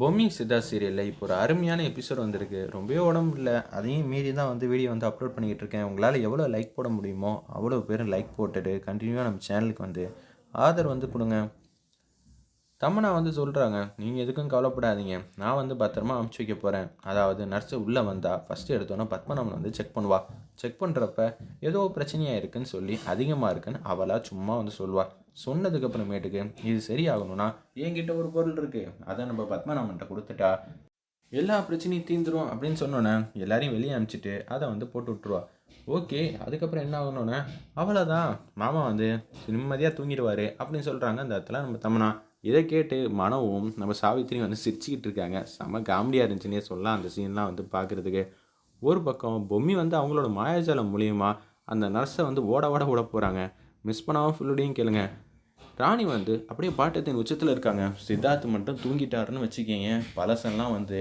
பொம்மி சித்தா சீரியலில் இப்போ ஒரு அருமையான எபிசோட் வந்திருக்கு. ரொம்பவே உடம்பு இல்லை அதையும் மீறி தான் வந்து வீடியோ வந்து அப்லோட் பண்ணிக்கிட்டு இருக்கேன். உங்களால் எவ்வளோ லைக் போட முடியுமோ அவ்வளோ பேர் லைக் போட்டுட்டு கண்டினியூவாக நம்ம சேனலுக்கு வந்து ஆதரவு வந்து கொடுங்க. தமனா வந்து சொல்கிறாங்க நீங்கள் எதுக்கும் கவலைப்படாதீங்க. நான் வந்து பத்திரமா அமுச்சு வைக்க போகிறேன் அதாவது நர்ஸு உள்ளே வந்தால் ஃபஸ்ட்டு எடுத்தோன்னே பத்மநாபன் வந்து செக் பண்ணுவா. செக் பண்ணுறப்ப ஏதோ பிரச்சனையாக இருக்குன்னு சொல்லி அதிகமாக இருக்குன்னு அவளாக சும்மா வந்து சொல்லுவாள் சொன்னதுக்கப்புறமேட்டுக்கு இது சரியாகணும்னா என்கிட்ட ஒரு பொருள் இருக்குது அதை நம்ம பத்மநாமன்ட்ட கொடுத்துட்டா எல்லா பிரச்சனையும் தீந்துரும் அப்படின்னு சொன்னோன்னே எல்லாரையும் வெளியே அனுப்பிச்சிட்டு அதை வந்து போட்டு விட்ருவா ஓகே அதுக்கப்புறம் என்ன ஆகணும்னா அவ்வளோதான் மாமா வந்து நிம்மதியாக தூங்கிடுவார். அப்படின்னு சொல்கிறாங்க அந்த இடத்துல நம்ம தமனா. இதை கேட்டு மனவும் நம்ம சாவித்திரியும் வந்து சிரிச்சுக்கிட்டு இருக்காங்க. செம காமெடியாக இருந்துச்சுன்னே சொல்லலாம் அந்த சீன்லாம் வந்து பார்க்குறதுக்கு ஒரு பக்கம் பொம்மி வந்து அவங்களோட மாயாஜாலம் மூலியமாக அந்த நர்ஸை வந்து ஓட ஓட ஓட போகிறாங்க மிஸ் பண்ணாமல் ஃபுல்லுடையும் கேளுங்க. ராணி வந்து அப்படியே பாட்டத்தின் உச்சத்தில் இருக்காங்க. சித்தார்த் மட்டும் தூங்கிட்டாருன்னு வச்சுக்கிங்க. பழசெல்லாம் வந்து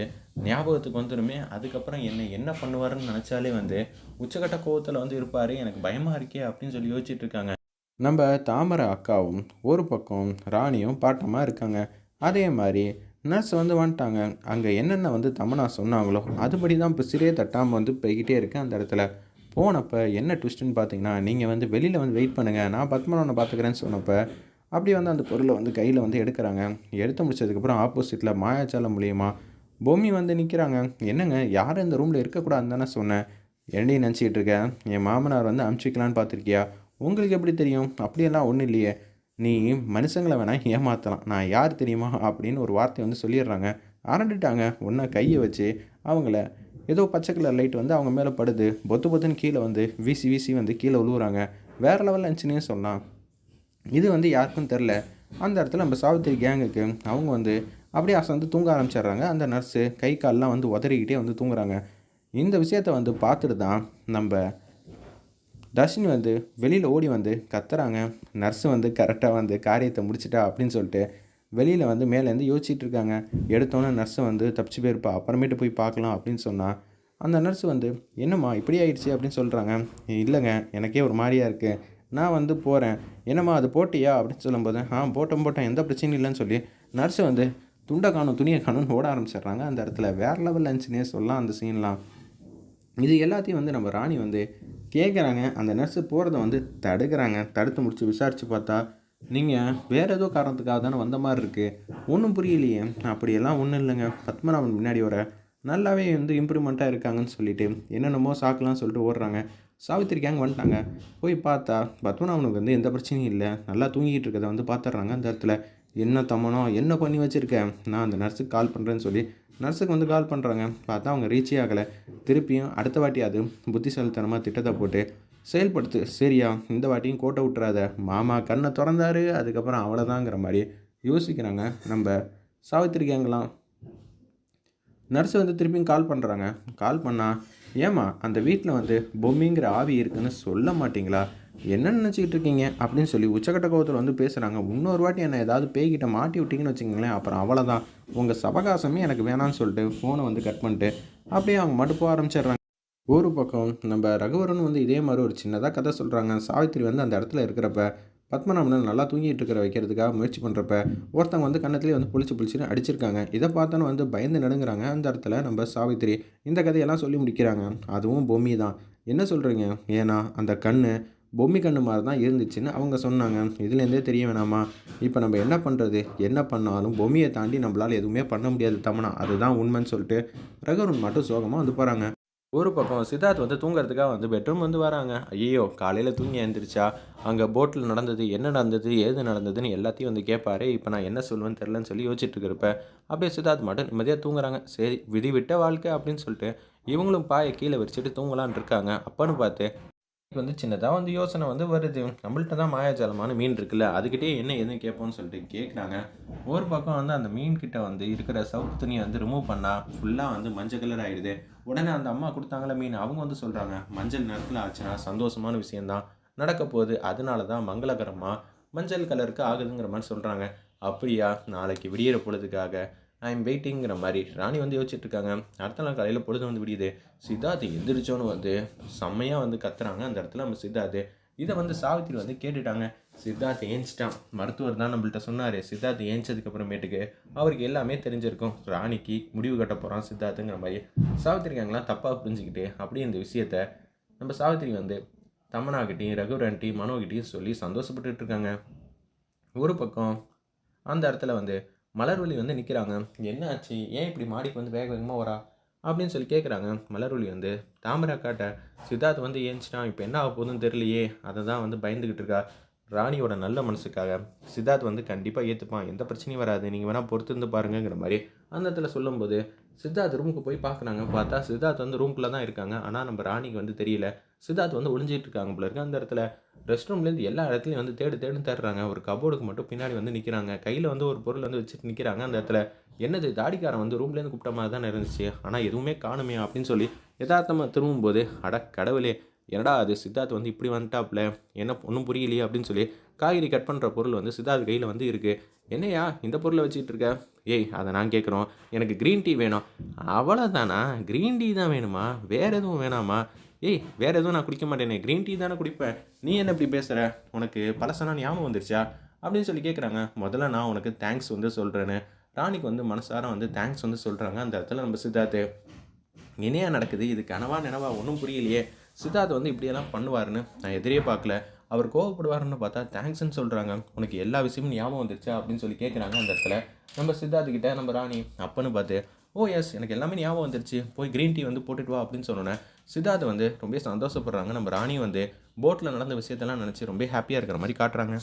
ஞாபகத்துக்கு வந்துடுமே அதுக்கப்புறம் என்ன என்ன பண்ணுவாருன்னு நினச்சாலே வந்து உச்சக்கட்ட கோவத்தில் வந்து இருப்பார். எனக்கு பயமாக இருக்கே அப்படின்னு சொல்லி யோசிச்சுட்டு இருக்காங்க. நம்ம தாமரை அக்காவும் ஒரு பக்கம் ராணியும் பாட்டமாக இருக்காங்க. அதே மாதிரி நர்ஸ் வந்து வந்துட்டாங்க. அங்கே என்னென்ன வந்து தமனா சொன்னாங்களோ அதுபடி தான் இப்போ சிறையே தட்டாமல் வந்து போய்கிட்டே இருக்கேன் அந்த இடத்துல. போனப்போ என்ன ட்விஸ்ட்டுன்னு பார்த்தீங்கன்னா நீங்கள் வந்து வெளியில் வந்து வெயிட் பண்ணுங்கள் நான் பத்மநாபனை பார்த்துக்கிறேன்னு சொன்னப்போ அப்படி வந்து அந்த பொருளை வந்து கையில் வந்து எடுக்கிறாங்க. எடுத்து முடிச்சதுக்கப்புறம் ஆப்போசிட்டில் மாயாச்சாலம் மூலியமாக பொம்மி வந்து நிற்கிறாங்க என்னங்க யாரும் இந்த ரூமில் இருக்கக்கூடாதுன்னு தானே சொன்னேன். என்னையும் நினச்சிக்கிட்டு இருக்கேன் என் மாமனார் வந்து அமுச்சிக்கலான்னு பார்த்துருக்கியா உங்களுக்கு எப்படி தெரியும்? அப்படியெல்லாம் ஒன்றும் இல்லையே. நீ மனுஷங்களை வேணால் ஏமாற்றலாம் நான் யார் தெரியுமா? அப்படின்னு ஒரு வார்த்தை வந்து சொல்லிடுறாங்க. அரண்டுட்டாங்க. ஒன்றா கையை வச்சு அவங்கள ஏதோ பச்சை கலர் லைட் வந்து அவங்க மேலே படுது. பொத்து பொத்துன்னு கீழே வந்து வீசி வீசி வந்து கீழே உழுவுறாங்க. வேறு லெவலில் இருந்துச்சுன்னே சொல்லலாம். இது வந்து யாருக்கும் தெரில அந்த இடத்துல நம்ம சாவித்திரி கேங்குக்கு அவங்க வந்து அப்படியே அசந்து தூங்க ஆரம்பிச்சிடுறாங்க. அந்த நர்ஸு கை கால்லாம் வந்து உதறிக்கிட்டே வந்து தூங்குறாங்க. இந்த விஷயத்த வந்து பார்த்துட்டு தான் நம்ம தர்ஷினி வந்து வெளியில் ஓடி வந்து கத்துறாங்க. நர்ஸு வந்து கரெக்டாக வந்து காரியத்தை முடிச்சிட்டா அப்படின்னு சொல்லிட்டு வெளியில் வந்து மேலேருந்து யோசிச்சுட்டு இருக்காங்க. எடுத்தோன்னே நர்ஸை வந்து தப்பிச்சு போயிருப்பா. அப்புறமேட்டு போய் பார்க்கலாம் அப்படின்னு சொன்னால் அந்த நர்ஸ் வந்து என்னம்மா இப்படி ஆயிடுச்சு? அப்படின்னு சொல்கிறாங்க இல்லைங்க எனக்கே ஒரு மாதிரியாக இருக்குது நான் வந்து போகிறேன் என்னம்மா அது போட்டியா? அப்படின்னு சொல்லும்போது ஆ போட்டோம் போட்டேன் எந்த பிரச்சனையும் இல்லைன்னு சொல்லி நர்ஸு வந்து துண்டை காணும் துணியை காணும்னு ஓட ஆரம்பிச்சிடுறாங்க. அந்த இடத்துல வேறு லெவல் இருந்துச்சுன்னே சொல்லலாம் அந்த சீன்லாம் இது எல்லாத்தையும் வந்து நம்ம ராணி வந்து கேட்குறாங்க அந்த நர்ஸு போகிறத வந்து தடுக்கிறாங்க. தடுத்து முடித்து விசாரித்து பார்த்தா நீங்கள் வேறு ஏதோ காரணத்துக்காக தானே வந்த மாதிரி இருக்குது ஒன்றும் புரியலையே. அப்படியெல்லாம் ஒன்றும் இல்லைங்க. பத்மநாபன் முன்னாடி வர நல்லாவே வந்து இம்ப்ரூவ்மெண்ட்டாக இருக்காங்கன்னு சொல்லிட்டு என்னென்னமோ சாக்கெலாம் சொல்லிட்டு ஓடுறாங்க. சாவித்திரி கேங் வந்துட்டாங்க. போய் பார்த்தா பத்மநாபனுக்கு வந்து எந்த பிரச்சனையும் இல்லை. நல்லா தூங்கிட்டு இருக்கதை வந்து பார்த்துட்றாங்க அந்த இடத்துல. என்ன தமனோ என்ன பண்ணி வச்சுருக்கேன் நான் அந்த நர்ஸுக்கு கால் பண்ணுறேன்னு சொல்லி நர்ஸுக்கு வந்து கால் பண்ணுறாங்க பார்த்தா அவங்க ரீச்சே ஆகலை. திருப்பியும் அடுத்த வாட்டி அது புத்திசாலித்தனமாக திட்டத்தை போட்டு செயல்படுத்து சரியா இந்த வாட்டியும் கோட்டை விட்டுறாத. மாமா கண்ணை திறந்தாரு அதுக்கப்புறம் அவ்வளோதாங்கிற மாதிரி யோசிக்கிறாங்க நம்ம சாவித்திரி கேங்கெல்லாம். நர்ஸு வந்து திருப்பியும் கால் பண்ணுறாங்க கால் பண்ணால் ஏம்மா அந்த வீட்டில் வந்து பொம்மிங்கிற ஆவி இருக்குன்னு சொல்ல மாட்டிங்களா? என்ன நினச்சிக்கிட்டு இருக்கீங்க அப்படின்னு சொல்லி உச்சக்கட்ட கோபத்தில் வந்து பேசுகிறாங்க இன்னொரு வாட்டி என்னை ஏதாவது பேய்கிட்ட மாட்டி விட்டிங்கன்னு வச்சுக்கோங்களேன் அப்புறம் அவ்வளோதான் உங்கள் சவகாசமே எனக்கு வேணான்னு சொல்லிட்டு ஃபோனை வந்து கட் பண்ணிட்டு அப்படியே அவங்க மட்டும் போக ஆரம்பிச்சிடுறாங்க. ஒரு பக்கம் நம்ம ரகுவரன் வந்து இதே மாதிரி ஒரு சின்னதாக கதை சொல்கிறாங்க சாவித்திரி வந்து அந்த இடத்துல இருக்கிறப்ப பத்மநாபன் நல்லா தூங்கிட்டு இருக்கிற வைக்கிறதுக்காக முயற்சி பண்ணுறப்ப ஒருத்தவங்க வந்து கண்ணத்துலேயே வந்து புளிச்சு புளிச்சுன்னு அடிச்சிருக்காங்க. இதை பார்த்தோன்னு வந்து பயந்து நடுங்குறாங்க. அந்த இடத்துல நம்ம சாவித்திரி இந்த கதையெல்லாம் சொல்லி முடிக்கிறாங்க. அதுவும் பொம்மி தான் என்ன சொல்கிறீங்க ஏன்னா அந்த கண்ணு பொம்மி கண்ணு மாதிரி தான் இருந்துச்சுன்னு அவங்க சொன்னாங்க. இதுலேருந்தே தெரிய வேணாமா? இப்போ நம்ம என்ன பண்ணுறது என்ன பண்ணாலும் பொம்மியை தாண்டி நம்மளால் எதுவுமே பண்ண முடியாது தமனா. அதுதான் உண்மைன்னு சொல்லிட்டு ரகுவரன் மட்டும் சோகமாக வந்து போகிறாங்க ஒரு பக்கம் சித்தார்த் வந்து தூங்குறதுக்காக வந்து பெட்ரூம் வந்து வராங்க. ஐயோ காலையில் தூங்கி எழுந்திரிச்சா அங்கே போட்டில் நடந்தது என்ன நடந்தது ஏது நடந்ததுன்னு எல்லாத்தையும் வந்து கேட்பாரு இப்போ நான் என்ன சொல்லுவேன்னு தெரிலன்னு சொல்லி யோசிச்சுட்டு இருக்கிறப்ப அப்படியே சித்தார்த் மட்டும் நிம்மதியாக தூங்குறாங்க. சரி விதி விட்ட வாழ்க்கை அப்படின்னு சொல்லிட்டு இவங்களும் பாயை கீழே வச்சுட்டு தூங்கலான் இருக்காங்க. அப்பன்னு பார்த்து வந்து சின்னதாக வந்து யோசனை வந்து வருது. நம்மள்ட்ட தான் மாயாஜாலமான மீன் இருக்குல்ல அதுக்கிட்டே என்ன எதுவும் கேட்போம்னு சொல்லிட்டு கேட்குறாங்க ஒரு பக்கம் வந்து அந்த மீன் கிட்ட வந்து இருக்கிற சவுப்பு துணியை வந்து ரிமூவ் பண்ணால் ஃபுல்லாக வந்து மஞ்சள் கலர் ஆகிடுது உடனே அந்த அம்மா கொடுத்தாங்களே மீன் அவங்க வந்து சொல்கிறாங்க மஞ்சள் நேரத்தில் ஆச்சுன்னா சந்தோஷமான விஷயந்தான் நடக்க போகுது அதனால தான் மங்களகரமாக மஞ்சள் கலருக்கு ஆகுதுங்கிற மாதிரி சொல்கிறாங்க அப்படியா? நாளைக்கு விடியிற பொழுதுக்காக ஐ எம் வெயிட்டிங்கிற மாதிரி. ராணி வந்து யோசிச்சுட்டு இருக்காங்க அடுத்த நாள் காலையில் பொழுது வந்து விடியுது. சித்தார்த் எந்திரிச்சோன்னு வந்து செம்மையாக வந்து கத்துறாங்க. அந்த இடத்துல நம்ம சித்தார்த்து. இதை வந்து சாவித்திரி வந்து கேட்டுட்டாங்க. சித்தார்த் ஏஞ்சிட்டான். மருத்துவர் தான் நம்மள்ட்ட சொன்னார். சித்தார்த் ஏஞ்சதுக்கப்புறமேட்டுக்கு அவருக்கு எல்லாமே தெரிஞ்சிருக்கும். ராணிக்கு முடிவு கட்ட போகிறான் சித்தார்த்துங்கிற மாதிரி. சாவித்திரிக்காங்களாம் தப்பாக புரிஞ்சுக்கிட்டு அப்படியே இந்த விஷயத்த நம்ம சாவித்திரி வந்து தமனாகிட்டையும் ரகுரன்ட்டையும் மனோகிட்டையும் சொல்லி சந்தோஷப்பட்டுட்டு இருக்காங்க ஒரு பக்கம் அந்த இடத்துல வந்து மலர்வழி வந்து நிற்கிறாங்க என்ன ஆச்சு ஏன் இப்படி மாடிக்கு வந்து வேக வேகமாக வரா அப்படின்னு சொல்லி கேட்குறாங்க மலர்வழி வந்து தாமரை காட்டை சித்தார்த் வந்து ஏஞ்சிட்டான் இப்போ என்ன ஆக போகுதுன்னு தெரியலையே. அதை தான் வந்து பயந்துக்கிட்டு இருக்கா. ராணியோட நல்ல மனசுக்காக சித்தார்த் வந்து கண்டிப்பாக ஏற்றுப்பான் எந்த பிரச்சனையும் வராது. நீங்கள் வேணால் பொறுத்து இருந்து பாருங்கங்கிற மாதிரி. அந்த இடத்துல சொல்லும்போது சித்தார்த் ரூமுக்கு போய் பார்க்குறாங்க பார்த்தா சித்தார்த் வந்து ரூம்குள்ளே தான் இருக்காங்க. ஆனால் நம்ம ராணிக்கு வந்து தெரியல. சித்தார்த் வந்து ஒளிஞ்சிட்டு இருக்காங்க போல இருக்கு. அந்த இடத்துல ரெஸ்ட் ரூம்லேருந்து எல்லா இடத்துலையும் வந்து தேடு தேடுன்னு தேடுறாங்க. ஒரு கபோர்டுக்கு மட்டும் பின்னாடி வந்து நிற்கிறாங்க கையில் வந்து ஒரு பொருள் வந்து வச்சுட்டு நிற்கிறாங்க அந்த இடத்துல என்னது? தாடிக்காரன் வந்து ரூம்லேருந்து கூப்பிட்ட மாதிரி தான் இருந்துச்சு. ஆனால் எதுவுமே காணுமே அப்படின்னு சொல்லி யதார்த்தமாக திரும்பும்போது அட கடவுளே என்னடா அது? சித்தார்த் வந்து இப்படி வந்துட்டாப்ல. என்ன ஒன்றும் புரியலையே அப்படின்னு சொல்லி காய்கறி கட் பண்ணுற பொருள் வந்து சித்தார்த் கையில் வந்து இருக்குது என்னையா இந்த பொருளை வச்சுக்கிட்டு இருக்க? ஏய் அதை நான் கேட்குறோம் எனக்கு க்ரீன் டீ வேணும். அவ்வளோதானா க்ரீன் டீ தான் வேணுமா? வேறு எதுவும் வேணாமா? ஏய் வேறு எதுவும் நான் குடிக்க மாட்டேனே. க்ரீன் டீ தானே குடிப்பேன். நீ என்ன இப்படி பேசுகிற உனக்கு பழசெல்லாம் ஞாபகம் வந்துருச்சா? அப்படின்னு சொல்லி கேட்குறாங்க முதல்ல நான் உனக்கு தேங்க்ஸ் வந்து சொல்கிறேன்னு ராணிக்கு வந்து மனசார வந்து தேங்க்ஸ் வந்து சொல்கிறாங்க அந்த இடத்துல நம்ம சித்தார்த்து இனியா நடக்குது. இது கனவா நினவா ஒன்றும் புரியலையே. சித்தார்த் வந்து இப்படியெல்லாம் பண்ணுவாருன்னு நான் எதிரே பார்க்கல. அவர் கோவப்படுவாருன்னு பார்த்தா தேங்க்ஸ்ன்னு சொல்கிறாங்க உனக்கு எல்லா விஷயமும் ஞாபகம் வந்துருச்சா? அப்படின்னு சொல்லி கேட்குறாங்க அந்த இடத்துல. நம்ம சித்தார்த்துக்கிட்ட நம்ம ராணி அப்பன்னு பார்த்து ஓ எஸ் எனக்கு எல்லாமே ஞாபகம் வந்துருச்சு. போய் க்ரீன் டீ வந்து போட்டுட்டு வா அப்படின்னு சொன்னோன்னே சித்தார்த் வந்து ரொம்ப சந்தோஷப்படுறாங்க. நம்ம ராணி வந்து போட்டில் நடந்த விஷயத்தெல்லாம் நினச்சி ரொம்ப ஹாப்பியாக இருக்கிற மாதிரி காட்டுறாங்க.